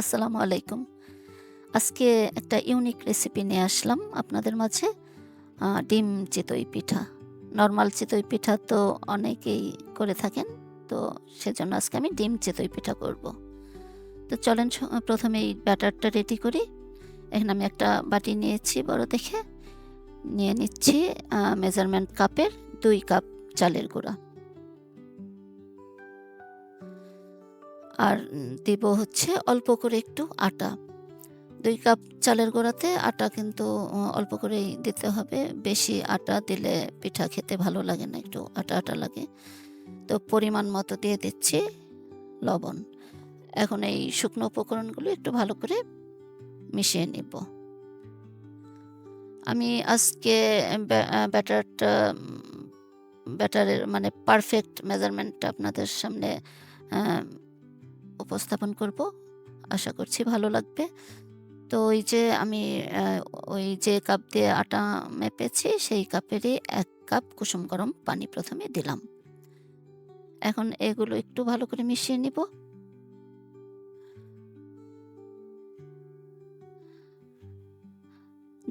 আসসালামু আলাইকুম। আজকে একটা ইউনিক রেসিপি নিয়ে আসলাম আপনাদের মাঝে। ডিম চিতই পিঠা। নর্মাল চিতই পিঠা তো অনেকেই করে থাকেন। তো সেজন্য আজকে আমি ডিম চিতই পিঠা করব। তো চলেন ১ম এই ব্যাটারটা রেডি করি। এখানে আমি একটা বাটি নিয়েছি বড় দেখে। নিয়ে নিচ্ছি মেজারমেন্ট কাপের দুই কাপ চালের গুঁড়া। আর দিব হচ্ছে অল্প করে একটু আটা। দুই কাপ চালের গোড়াতে আটা কিন্তু অল্প করেই দিতে হবে। বেশি আটা দিলে পিঠা খেতে ভালো লাগে না, একটু আটা, আটা লাগে। তো পরিমাণ মতো দিয়ে দিচ্ছি লবণ। এখন এই শুকনো উপকরণগুলো একটু ভালো করে মিশিয়ে নিব। আমি আজকে ব্যা ব্যাটারটা ব্যাটারের মানে পারফেক্ট মেজারমেন্টটা আপনাদের সামনে উপস্থাপন করব। আশা করছি ভালো লাগবে। তো ওই যে আমি ওই যে কাপ দিয়ে আটা মেপেছি সেই কাপেরই এক কাপ কুসুম গরম পানি প্রথমে দিলাম। এখন এগুলো একটু ভালো করে মিশিয়ে নিব।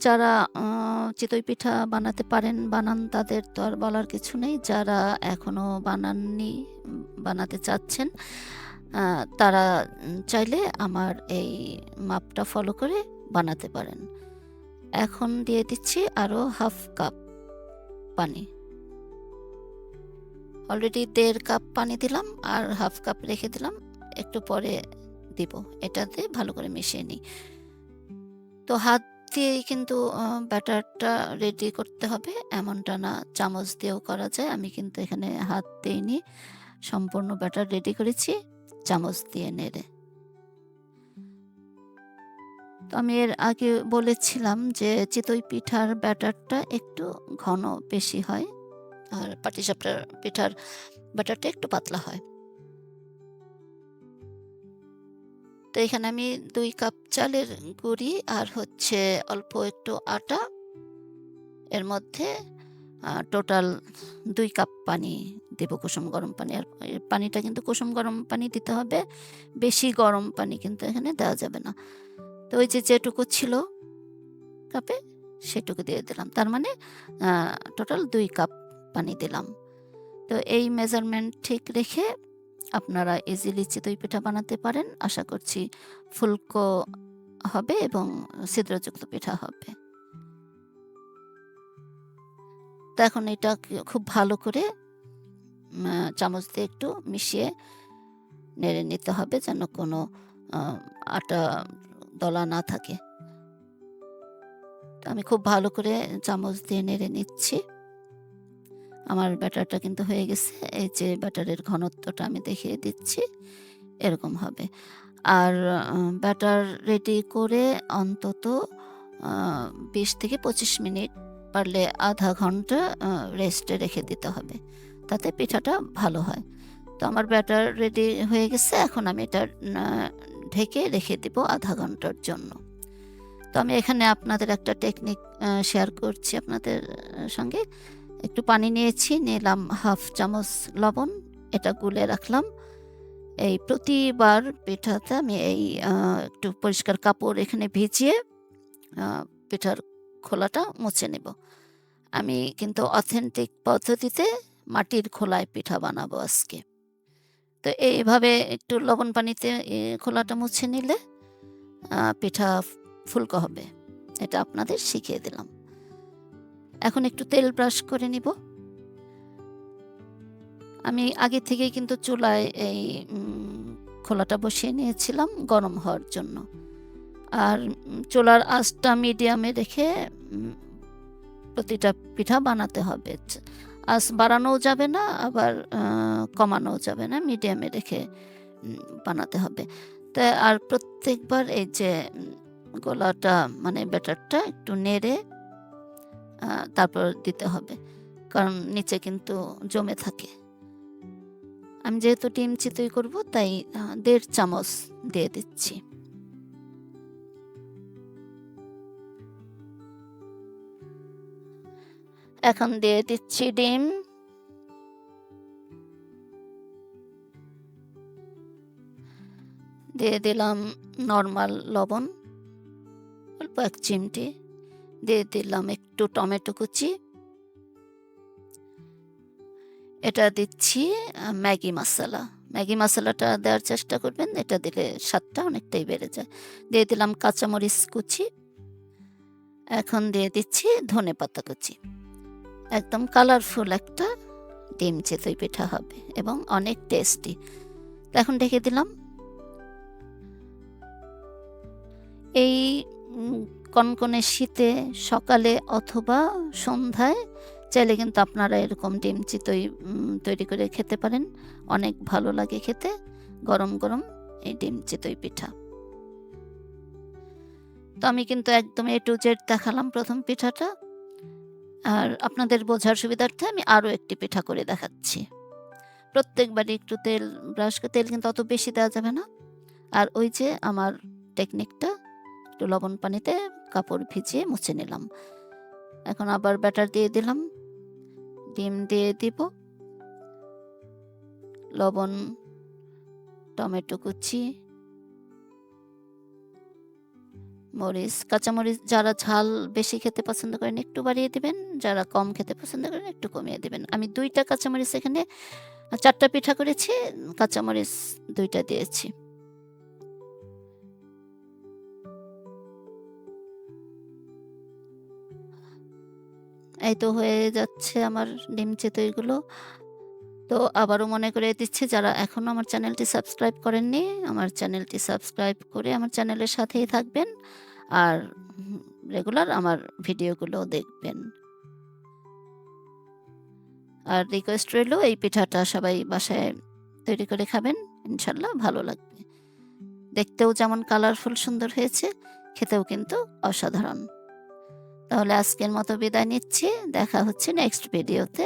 যারা চিতই পিঠা বানাতে পারেন, বানান তাদের তো আর বলার কিছু নেই। যারা এখনও বানাননি, বানাতে চাচ্ছেন, তারা চাইলে আমার এই মাপটা ফলো করে বানাতে পারেন। এখন দিয়ে দিচ্ছি আরও ১/২ কাপ পানি। অলরেডি দেড় কাপ পানি দিলাম আর ১/২ কাপ রেখে দিলাম। একটু পরে দিব। এটাতে ভালো করে মিশিয়ে নিই। তো হাত দিয়েই কিন্তু ব্যাটারটা রেডি করতে হবে এমনটা না, চামচ দিয়েও করা যায়। আমি কিন্তু এখানে হাত দেইনি। সম্পূর্ণ ব্যাটার রেডি করেছি চামচ দিয়ে নেড়ে। তো আমি এর আগে বলেছিলাম যে চিতই পিঠার ব্যাটারটা একটু ঘন বেশি হয়। আর পাটিসাপটার পিঠার ব্যাটারটা একটু পাতলা হয়। তো এখানে আমি দুই কাপ চালের গুঁড়ি আর হচ্ছে অল্প একটু আটা। এর মধ্যে টোটাল দুই কাপ পানি দেব কুসুম গরম পানি। আর পানিটা কিন্তু কুসুম গরম পানি দিতে হবে। বেশি গরম পানি কিন্তু এখানে দেওয়া যাবে না। তো ওই যে যেটুকু ছিল কাপে, সেটুকু দিয়ে দিলাম। তার মানে টোটাল দুই কাপ পানি দিলাম। তো এই মেজারমেন্ট ঠিক রেখে আপনারা ইজিলি চিতই পিঠা বানাতে পারেন। আশা করছি ফুলকো হবে এবং ছিদ্রযুক্ত পিঠা হবে। তো এখন এটা খুব ভালো করে চামচ দিয়ে একটু মিশিয়ে নেড়ে নিতে হবে যেন কোনো আটা দলা না থাকে। আমি খুব ভালো করে চামচ দিয়ে নেড়ে নিচ্ছি। আমার ব্যাটারটা কিন্তু হয়ে গেছে। এই যে ব্যাটারের ঘনত্বটা আমি দেখিয়ে দিচ্ছি। এরকম হবে। আর ব্যাটার রেডি করে অন্তত বিশ থেকে ২৫ মিনিট পারলে আধা ঘণ্টা রেস্টে রেখে দিতে হবে। তাতে পিঠাটা ভালো হয়। তো আমার ব্যাটার রেডি হয়ে গেছে। এখন আমি এটা ঢেকে রেখে দিব আধা ঘণ্টার জন্য। তো আমি এখানে আপনাদের একটা টেকনিক শেয়ার করছি আপনাদের সঙ্গে। একটু পানি নিয়েছি, নিলাম ১/২ চামচ লবণ। এটা গুলে রাখলাম। এই প্রতিবার পিঠাতে আমি এই একটু পরিষ্কার কাপড় এখানে ভিজিয়ে পিঠার খোলাটা মুছে নেব। আমি কিন্তু অথেন্টিক পদ্ধতিতে মাটির খোলায় পিঠা বানাবো আজকে। তো এইভাবে একটু লবণ পানিতে খোলাটা মুছে নিলে পিঠা ফুলকো হবে। এটা আপনাদের শিখিয়ে দিলাম। এখন একটু তেল ব্রাশ করে নিব। আমি আগে থেকেই কিন্তু চুলায় এই খোলাটা বসিয়ে নিয়েছিলাম গরম হওয়ার জন্য। আর চুলার আঁচটা মিডিয়ামে রেখে প্রতিটা পিঠা বানাতে হবে। আঁচ বাড়ানোও যাবে না, আবার কমানোও যাবে না। মিডিয়ামে রেখে বানাতে হবে। তা আর প্রত্যেকবার এই যে গলাটা মানে ব্যাটারটা একটু নেড়ে তারপর দিতে হবে। কারণ নিচে কিন্তু জমে থাকে। আমি যেহেতু ডিম চিতই করব, তাই দেড় চামচ দিয়ে দিচ্ছি। এখন দিয়ে দিচ্ছি ডিম। দিয়ে দিলাম নর্মাল লবণ, অল্প এক চিমটি। দিয়ে দিলাম একটু টমেটো কুচি। এটা দিচ্ছি ম্যাগি মশলা। ম্যাগি মশলাটা দেওয়ার চেষ্টা করবেন, এটা দিলে স্বাদটা অনেকটাই বেড়ে যায়। দিয়ে দিলাম কাঁচামরিচ কুচি। এখন দিয়ে দিচ্ছি ধনে পাতা কুচি। একদম কালারফুল একটা ডিম চিতই পিঠা হবে এবং অনেক টেস্টি এখন ঢেকে দিলাম। এই কনকনে শীতে সকালে অথবা সন্ধ্যায় চাইলে কিন্তু আপনারা এরকম ডিম চিতই তৈরি করে খেতে পারেন। অনেক ভালো লাগে খেতে। গরম গরম এই ডিম চিতই পিঠা। তো আমি কিন্তু একদম এ টু জেড দেখালাম প্রথম পিঠাটা। আর আপনাদের বোঝার সুবিধার্থে আমি আরও একটি পিঠা করে দেখাচ্ছি। প্রত্যেকবারই একটু তেল, ব্রাশ তেল কিন্তু অত বেশি দেওয়া যাবে না। আর ওই যে আমার টেকনিকটা একটু লবণ পানিতে কাপড় ভিজিয়ে মুছে নিলাম। এখন আবার ব্যাটার দিয়ে দিলাম। ডিম দিয়ে দিব। লবণ, টমেটো কুচি মরিচ, কাঁচামরিচ যারা ঝাল বেশি খেতে পছন্দ করেন একটু বাড়িয়ে দিবেন, যারা কম খেতে পছন্দ করেন একটু কমিয়ে দিবেন। আমি দুইটা কাঁচামরিচ এখানে, চারটা পিঠা করেছি, কাঁচামরিচ দুইটা দিয়েছি। এই তো হয়ে যাচ্ছে আমার ডিম চিতইগুলো। তো আবারও মনে করে দিচ্ছি, যারা এখনও আমার চ্যানেলটি সাবস্ক্রাইব করেননি, আমার চ্যানেলটি সাবস্ক্রাইব করে আমার চ্যানেলের সাথেই থাকবেন আর রেগুলার আমার ভিডিওগুলো দেখবেন। আর রিকোয়েস্ট রইল, এই পিঠাটা সবাই বাসায় তৈরি করে খাবেন, ইনশাল্লাহ ভালো লাগবে। দেখতেও যেমন কালারফুল সুন্দর হয়েছে, খেতেও কিন্তু অসাধারণ। তাহলে আজকের মতো বিদায় নিচ্ছি, দেখা হচ্ছে নেক্সট ভিডিওতে